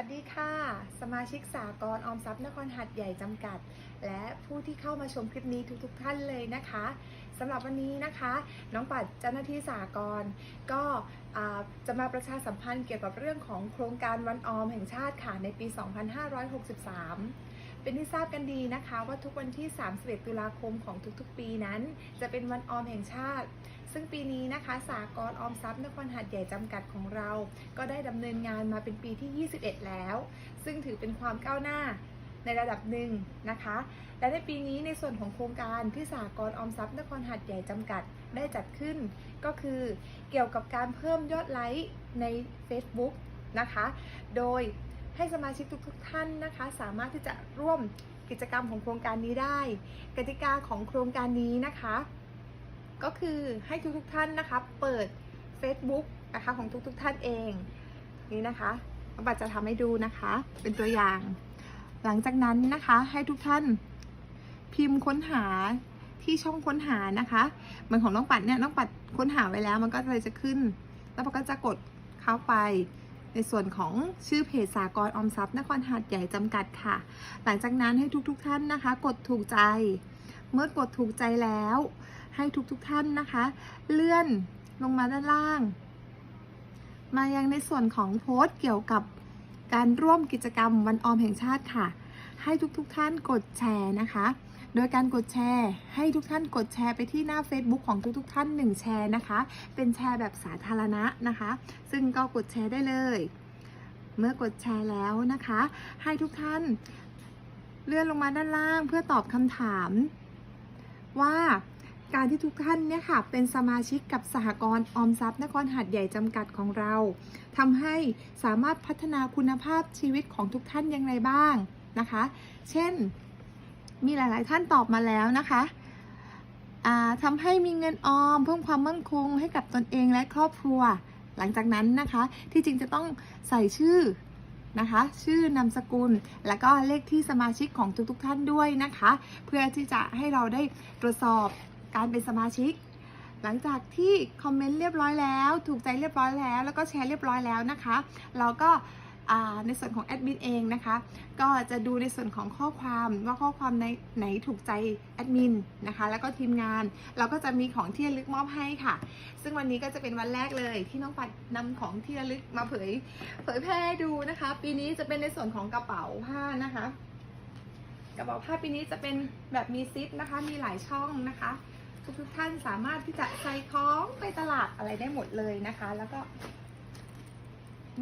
วัสดีค่ะ สมาชิกสากลออมทรัพย์นครหัดใหญ่จำกัด และผู้ที่เข้ามาชมคลิปนี้ทุกๆทท่านเลยนะคะสำหรับวันนี้นะคะ น้องปัดเจ้าหน้าที่สากลก็จะมาประชาสัมพันธ์เกี่ยวกับเรื่องของโครงการวันออมแห่งชาติค่ะในปี 2563 เป็นที่ทราบกันดีนะคะ ว่าทุกวันที่ 31 ตุลาคมของทุกๆ ปีนั้น จะเป็นวันออมแห่งชาติ ซึ่งปีนี้นะคะสากลออมทรัพย์นครหัดใหญ่จำกัดของเรา ก็ได้ดำเนินงานมาเป็นปีที่ 21 แล้ว ซึ่งถือเป็นความก้าวหน้าในระดับหนึ่งนะคะ และในปีนี้ในส่วนของโครงการที่สากลออมทรัพย์นครหัดใหญ่จำกัดได้จัดขึ้น ก็คือเกี่ยวกับการเพิ่มยอดไลค์ใน Facebook นะคะ โดยให้สมาชิกทุกๆท่านนะคะ สามารถที่จะร่วมกิจกรรมของโครงการนี้ได้ กติกาของโครงการนี้นะคะ ก็คือให้ทุกๆท่านนะคะเปิด Facebook นะคะของทุกๆท่านเองนี่นะคะน้องปัดจะทำให้ดูนะคะ เป็นตัวอย่าง หลังจากนั้นนะคะให้ทุกท่านพิมพ์ค้นหาที่ช่องค้นหานะคะเหมือนของน้องปัดเนี่ยน้องปัดค้นหาไว้แล้ว มันก็เลยจะขึ้น แล้วมันก็จะกดเข้าไปในส่วนของชื่อเพจสากลออมทรัพย์นครหัดใหญ่จำกัดค่ะ หลังจากนั้นให้ทุกๆทท่านนะคะ กดถูกใจ เมื่อกดถูกใจแล้ว ให้ทุกๆทท่านนะคะ เลื่อนลงมาด้านล่าง มายังในส่วนของโพสต์เกี่ยวกับการร่วมกิจกรรมวันออมแห่งชาติค่ะ ให้ทุกๆทท่านกดแชร์นะคะ โดยการกดแชร์ให้ทุกท่านกดแชร์ไปที่หน้า Facebook ของทุกๆท่าน1แชร์นะคะ เป็นแชร์แบบสาธารณะนะคะ ซึ่งก็กดแชร์ได้เลย เมื่อกดแชร์แล้วนะคะ ให้ทุกท่านเลื่อนลงมาด้านล่างเพื่อตอบคำถามว่า การที่ทุกท่านเนี่ยค่ะเป็นสมาชิกกับสหกรณ์ออมทรัพย์นครหัดใหญ่จำกัดของเราทำให้สามารถพัฒนาคุณภาพชีวิตของทุกท่านอย่างไรบ้างนะคะ เช่น มีหลาย ๆ ท่านตอบมาแล้วนะคะอ่าทำให้มีเงินออม เพิ่มความมั่นคงให้กับตนเองและครอบครัว หลังจากนั้นนะคะ ที่จริงจะต้องใส่ชื่อนะคะชื่อนามสกุล แล้วก็เลขที่สมาชิกของทุกๆ ท่านด้วยนะคะ เพื่อที่จะให้เราได้ตรวจสอบ การเป็นสมาชิก หลังจากที่คอมเมนต์เรียบร้อยแล้ว ถูกใจเรียบร้อยแล้ว แล้วก็แชร์เรียบร้อยแล้วนะคะ เราก็ในส่วนของแอดมินเองนะคะ ก็จะดูในส่วนของข้อความว่าข้อความในไหนถูกใจแอดมินนะคะ แล้วก็ทีมงานเราก็จะมีของที่ระลึกมอบให้ค่ะ ซึ่งวันนี้ก็จะเป็นวันแรกเลย ที่น้องปัดนำของที่ระลึกมาเผย เผยแพร่ดูนะคะ ปีนี้จะเป็นในส่วนของกระเป๋าผ้านะคะ กระเป๋าผ้าปีนี้จะเป็นแบบมีซิปนะคะ มีหลายช่องนะคะ ทุกๆท่านสามารถที่จะใส่ของไปตลาดอะไรได้หมดเลยนะคะ แล้วก็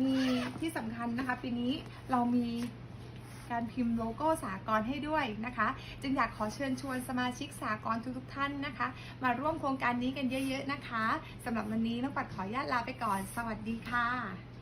มีที่สำคัญนะคะ ปีนี้เรามีการพิมพ์โลโก้สากลให้ด้วยนะคะ จึงอยากขอเชิญชวนสมาชิกสากลทุกๆท่านนะคะ มาร่วมโครงการนี้กันเยอะ ๆ นะคะสำหรับวันนี้น้องปัดขออนุญาตลาไปก่อน สวัสดีค่ะ